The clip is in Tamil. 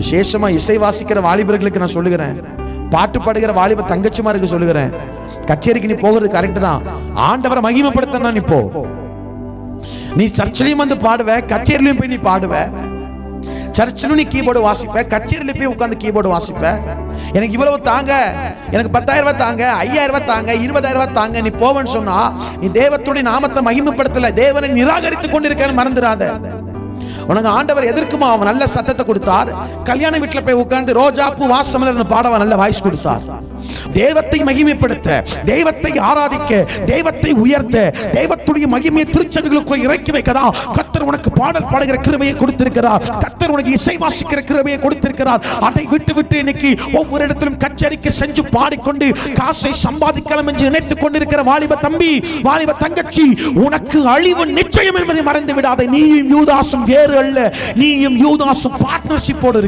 விசேஷமா இசை வாசிக்கிற வாலிபர்களுக்கு நான் சொல்லுகிறேன். பாட்டு பாடுகிற வாலிப தங்கச்சிமாருக்கு சொல்லுகிறேன். கச்சேரிக்கு நீ போகிறது கரெக்ட் தான். ஆண்டவரை மகிமைப்படுத்தணும் நீ போ. நீ சர்ச்சிலையும் வந்து பாடுவ கச்சேரிலையும் போய் நீ பாடுவ. சர்ச்சிலும் நீ கீபோர்டு வாசிப்ப கச்சேரியில போய் உட்காந்து கீபோர்டு வாசிப்ப. எனக்கு இவ்வளவு தாங்க எனக்கு பத்தாயிரம் ரூபாய் தாங்க ஐயாயிரம் ரூபாய் தாங்க இருபதாயிரம் ரூபாய் தாங்க நீ போவேன்னு சொன்னா நீ தேவத்துடைய நாமத்தை மகிமைப்படுத்தல தேவனை நிராகரித்து கொண்டிருக்கன்னு மறந்துடாத. உனக்கு ஆண்டவர் எதற்குமா அவன் நல்ல சத்தத்தை கொடுத்தார். கல்யாண வீட்டில் போய் உட்கார்ந்து ரோஜா பூ வாசமலர்னு பாடவன் நல்ல வாய்ஸ் கொடுத்தார். தெய்வத்தை மகிமைப்படுத்த தெய்வத்தை ஆராதிக்க தெய்வத்தை உயர்த்த தெய்வத்துடைய மகிமையை திருச்சபைகளுக்குள் இறக்கி வைக்கதா? கத்தர் உனக்கு பாடல் பாடுகிற கிருபையை கொடுத்திருக்கிறார். கத்தர் உனக்கு இசை வாசிக்கிற கிருபையை கொடுத்திருக்கிறார். அதை விட்டு விட்டு இன்னைக்கு ஒவ்வொரு இடத்திலும் கச்சேரிக்கு செஞ்சு பாடிக்கொண்டு காசை சம்பாதிக்கலாம் என்று நினைத்துக் கொண்டிருக்கிற வாலிப தம்பி வாலிப தங்கச்சி உனக்கு அழிவு நிச்சயம் என்பதை மறந்து விடாத நீயும் யூதாசும் வேறு அல்ல. நீயும் யூதாசும் பார்ட்னர்ஷிப்போடு இருக்கு